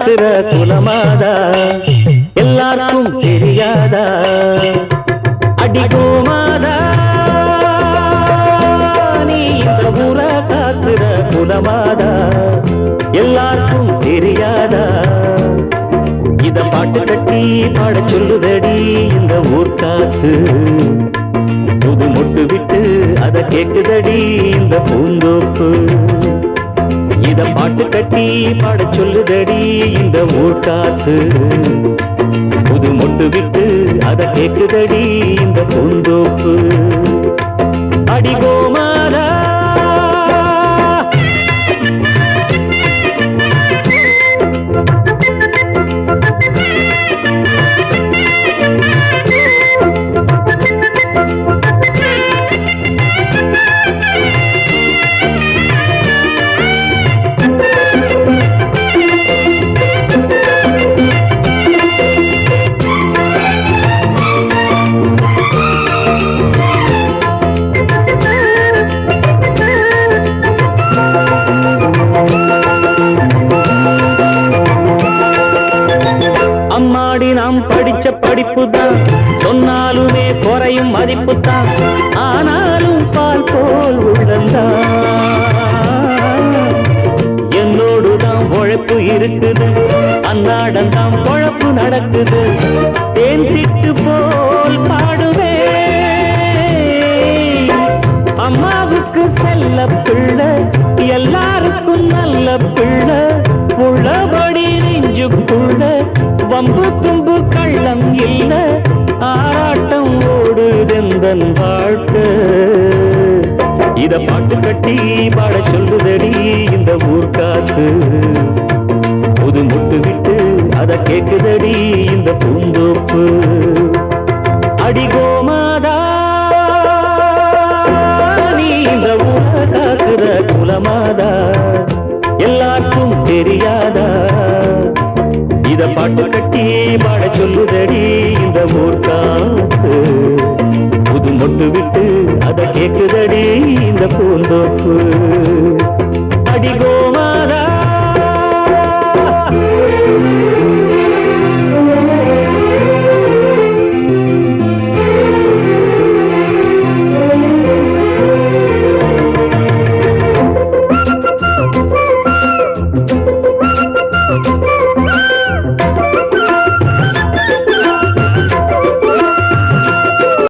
காக்குற குலமாதா? எல்லாருக்கும் தெரியாதா? அடிகோமாதா? நீ இந்த ஊர காக்குற குலமாதா? எல்லாருக்கும் தெரியாதா? இத பாட்டு கட்டி பாட சொல்லுதடி இந்த ஊர் காத்து. புது மொட்டு விட்டு அத கேக்குதடி இந்த பூந்தோப்பு. இத பாட்டு கட்டி பாட சொல்லுதடி இந்த ஊர் காத்து. புது மொட்டு விட்டு அதை கேக்குதடி இந்த பூந்தோப்பு அடிகோ பாடி நாம் படிச்ச படிப்பு தான் சொன்னாலுமே குறையும் மதிப்பு தான் ஆனாலும் பால் போல் உள்ளந்தான் என்னோடு தான் உழைப்பு இருக்குது. அன்னாடம் தான் பொழப்பு நடக்குது. தேன் சிட்டு போல் பாடுவே அம்மாவுக்கு செல்ல பிள்ளை எல்லாருக்கும் நல்ல பிள்ளை. உள்ளபடி நெஞ்சுக்கும் அம்பு தும்பு கள்ளம் இல்ல ஆராட்டம் ஓடுதெந்தன் வாழ்க்கை. இத பாட்டு கட்டி பாட சொல்லுதடி இந்த ஊர் காத்து புது முட்டு விட்டு அத கேட்குதடி இந்த பூந்தோப்பு. அடி கோமாதா நீ இந்த ஊர காக்குற குலமாதா. இத பாட்டு கட்டி பாட சொல்லுதடி இந்த ஊர் காத்து புது மொட்டு விட்டு அத கேக்குதடி இந்த பூந்தோப்பு.